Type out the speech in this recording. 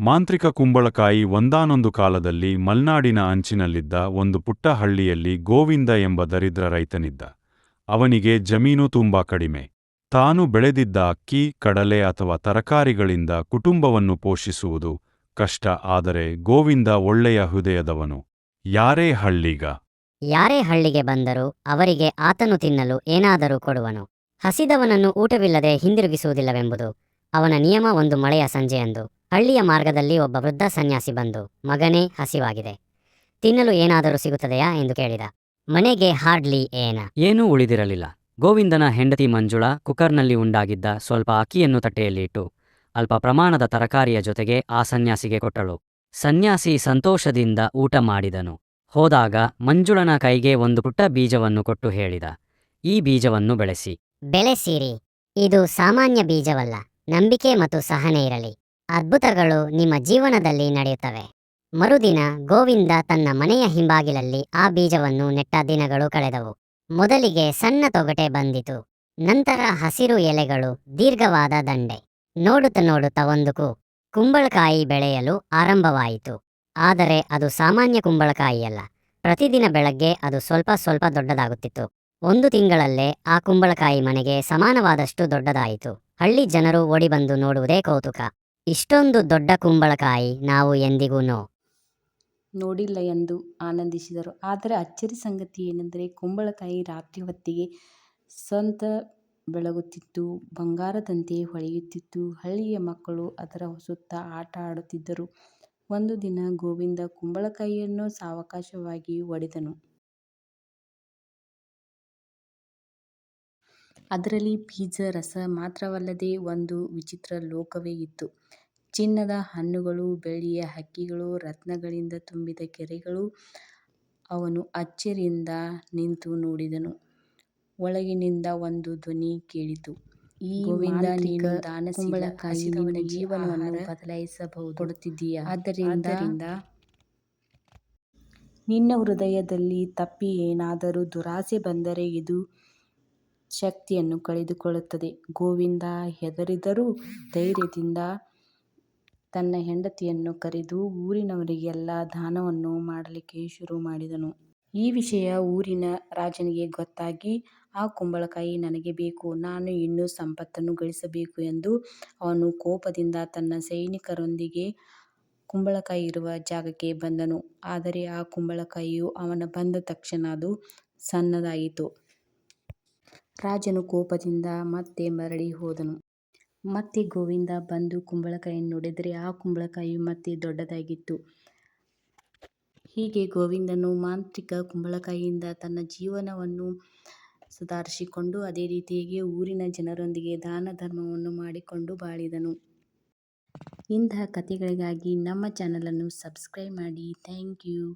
ಮಾಂತ್ರಿಕ ಕುಂಬಳಕಾಯಿ ಒಂದಾನೊಂದು ಕಾಲದಲ್ಲಿ ಮಲ್ನಾಡಿನ ಅಂಚಿನಲ್ಲಿದ್ದ ಒಂದು ಪುಟ್ಟ ಹಳ್ಳಿಯಲ್ಲಿ ಗೋವಿಂದ ಎಂಬ ದರಿದ್ರ ರೈತನಿದ್ದ. ಅವನಿಗೆ ಜಮೀನು ತುಂಬಾ ಕಡಿಮೆ. ತಾನು ಬೆಳೆದಿದ್ದ ಅಕ್ಕಿ, ಕಡಲೆ ಅಥವಾ ತರಕಾರಿಗಳಿಂದ ಕುಟುಂಬವನ್ನು ಪೋಷಿಸುವುದು ಕಷ್ಟ, ಆದರೆ ಗೋವಿಂದ ಒಳ್ಳೆಯ ಹೃದಯದವನು. ಯಾರೇ ಹಳ್ಳಿಗ. ಯಾರೇ ಹಳ್ಳಿಗೆ ಬಂದರೂ ಅವರಿಗೆ ಆತನು ತಿನ್ನಲು ಏನಾದರೂ ಕೊಡುವನು. ಹಸಿದವನನ್ನು ಊಟವಿಲ್ಲದೆ ಹಿಂದಿರುಗಿಸುವುದಿಲ್ಲವೆಂಬುದು ಅವನ ನಿಯಮ ಒಂದು ಮಳೆಯ ಸಂಜೆಯಂದು. ಹಳ್ಳಿಯ ಮಾರ್ಗದಲ್ಲಿ ಒಬ್ಬ ವೃದ್ಧ ಸನ್ಯಾಸಿ ಬಂದು ಮಗನೇ ಹಸಿವಾಗಿದೆ. ತಿನ್ನಲು ಏನಾದರೂ ಸಿಗುತ್ತದೆಯಾ ಎಂದು ಕೇಳಿದ. ಮನೆಗೆ ಹಾರ್ಡ್ಲಿ ಏನ? ಏನೂ ಉಳಿದಿರಲಿಲ್ಲ. ಗೋವಿಂದನ ಹೆಂಡತಿ ಮಂಜುಳಾ ಕುಕ್ಕರ್ನಲ್ಲಿ ಉಂಡಾಗಿದ್ದ ಸ್ವಲ್ಪ ಅಕ್ಕಿಯನ್ನು ತಟ್ಟೆಯಲ್ಲಿ ಇಟ್ಟು ಅಲ್ಪ ಪ್ರಮಾಣದ ತರಕಾರಿಯ ಜೊತೆಗೆ ಆ ಸನ್ಯಾಸಿಗೆ ಕೊಟ್ಟಳು. ಸನ್ಯಾಸಿ ಸಂತೋಷದಿಂದ ಊಟ ಮಾಡಿದನು. ಹೋದಾಗ ಮಂಜುಳನ ಕೈಗೆ ಒಂದು ಪುಟ್ಟ ಬೀಜವನ್ನು ಕೊಟ್ಟು ಹೇಳಿದ. ಈ ಬೀಜವನ್ನು ಬೆಳೆಸಿ. ಬೆಳೆಸಿರಿ. ಇದು ಸಾಮಾನ್ಯ ಬೀಜವಲ್ಲ. ನಂಬಿಕೆ ಮತ್ತು ಸಹನೆ ಇರಲಿ. ಅದ್ಭುತಗಳು ನಿಮ್ಮ ಜೀವನದಲ್ಲಿ ನಡೆಯುತ್ತವೆ. ಮರುದಿನ ಗೋವಿಂದ ತನ್ನ ಮನೆಯ ಹಿಂಬಾಗಿಲಲ್ಲಿ ಆ ಬೀಜವನ್ನು ನೆಟ್ಟ ದಿನಗಳು ಕಳೆದವು. ಮೊದಲಿಗೆ ಸಣ್ಣ ತೊಗಟೆ ಬಂದಿತು. ನಂತರ ಹಸಿರು ಎಲೆಗಳು, ದೀರ್ಘವಾದ ದಂಡೆ. ನೋಡುತ್ತ ನೋಡುತ್ತ ಒಂದುಕು ಕುಂಬಳಕಾಯಿ ಬೆಳೆಯಲು ಆರಂಭವಾಯಿತು. ಆದರೆ ಅದು ಸಾಮಾನ್ಯ ಕುಂಬಳಕಾಯಿಯಲ್ಲ. ಪ್ರತಿದಿನ ಬೆಳಗ್ಗೆ ಅದು ಸ್ವಲ್ಪ ಸ್ವಲ್ಪ ದೊಡ್ಡದಾಗುತ್ತಿತ್ತು. ಒಂದು ತಿಂಗಳಲ್ಲೇ ಆ ಕುಂಬಳಕಾಯಿ ಮನೆಗೆ ಸಮಾನವಾದಷ್ಟು ದೊಡ್ಡದಾಯಿತು. ಹಳ್ಳಿ ಜನರು ಓಡಿಬಂದು ನೋಡುವುದೇ ಕೌತುಕ. ಇಷ್ಟೊಂದು ದೊಡ್ಡ ಕುಂಬಳಕಾಯಿ ನಾವು ಎಂದಿಗೂ ನೋಡಿಲ್ಲ ಎಂದು ಆನಂದಿಸಿದರು. ಆದರೆ ಅಚ್ಚರಿ ಸಂಗತಿ ಏನೆಂದರೆ, ಕುಂಬಳಕಾಯಿ ರಾತ್ರಿ ಹೊತ್ತಿಗೆ ಸ್ವಂತ ಬೆಳಗುತ್ತಿತ್ತು, ಬಂಗಾರದಂತೆ ಹೊಳೆಯುತ್ತಿತ್ತು. ಹಳ್ಳಿಯ ಮಕ್ಕಳು ಅದರ ಸುತ್ತ ಆಟ ಆಡುತ್ತಿದ್ದರು. ಒಂದು ದಿನ ಗೋವಿಂದ ಕುಂಬಳಕಾಯಿಯನ್ನು ಸಾವಕಾಶವಾಗಿ ಒಡೆದನು. ಅದರಲ್ಲಿ ಬೀಜ ರಸ ಮಾತ್ರವಲ್ಲದೆ ಒಂದು ವಿಚಿತ್ರ ಲೋಕವೇ ಇತ್ತು. ಚಿನ್ನದ ಹಣ್ಣುಗಳು ಬೆಳ್ಳಿಯ ಹಕ್ಕಿಗಳು ರತ್ನಗಳಿಂದ ತುಂಬಿದ ಕೆರೆಗಳು ಅವನು ಅಚ್ಚರಿಯಿಂದ ನಿಂತು ನೋಡಿದನು. ಒಳಗಿನಿಂದ ಒಂದು ಧ್ವನಿ ಕೇಳಿತು. ಈ ಗೋವಿಂದ ನೀನು ದಾನಶೀಲ ಹಸಿದವನ ಜೀವನವನ್ನು ಬದಲಾಯಿಸಬಹುದು. ಆದ್ದರಿಂದ ನಿನ್ನ ಹೃದಯದಲ್ಲಿ ತಪ್ಪಿ ಏನಾದರೂ ದುರಾಸೆ ಬಂದರೆ ಇದು ಶಕ್ತಿಯನ್ನು ಕಳೆದುಕೊಳ್ಳುತ್ತದೆ. ಗೋವಿಂದ ಹೆದರಿದರೂ ಧೈರ್ಯದಿಂದ ತನ್ನ ಹೆಂಡತಿಯನ್ನು ಕರೆದು ಊರಿನವರಿಗೆಲ್ಲ ದಾನವನ್ನು ಮಾಡಲಿಕ್ಕೆ ಶುರು ಮಾಡಿದನು. ಈ ವಿಷಯ ಊರಿನ ರಾಜನಿಗೆ ಗೊತ್ತಾಗಿ, ಆ ಕುಂಬಳಕಾಯಿ ನನಗೆ ಬೇಕು, ನಾನು ಇನ್ನೂ ಸಂಪತ್ತನ್ನು ಗಳಿಸಬೇಕು ಎಂದು ಅವನು ಕೋಪದಿಂದ ತನ್ನ ಸೈನಿಕರೊಂದಿಗೆ ಕುಂಬಳಕಾಯಿ ಇರುವ ಜಾಗಕ್ಕೆ ಬಂದನು. ಆದರೆ ಆ ಕುಂಬಳಕಾಯಿಯು ಅವನ ಬಂದ ತಕ್ಷಣ ಅದು ಸಣ್ಣದಾಯಿತು. ರಾಜನು ಕೋಪದಿಂದ ಮತ್ತೆ ಮರಳಿ ಹೋದನು. ಮತ್ತೆ ಗೋವಿಂದ ಬಂದು ಕುಂಬಳಕಾಯಿಯನ್ನು ನೋಡಿದರೆ ಆ ಕುಂಬಳಕಾಯಿಯು ಮತ್ತೆ ದೊಡ್ಡದಾಗಿತ್ತು. ಹೀಗೆ ಗೋವಿಂದನು ಮಾಂತ್ರಿಕ ಕುಂಬಳಕಾಯಿಯಿಂದ ತನ್ನ ಜೀವನವನ್ನು ಸುಧಾರಿಸಿಕೊಂಡು ಅದೇ ರೀತಿಯಾಗಿ ಊರಿನ ಜನರೊಂದಿಗೆ ದಾನ ಧರ್ಮವನ್ನು ಮಾಡಿಕೊಂಡು ಬಾಳಿದನು. ಇಂತಹ ಕಥೆಗಳಿಗಾಗಿ ನಮ್ಮ ಚಾನಲನ್ನು ಸಬ್ಸ್ಕ್ರೈಬ್ ಮಾಡಿ. Thank you.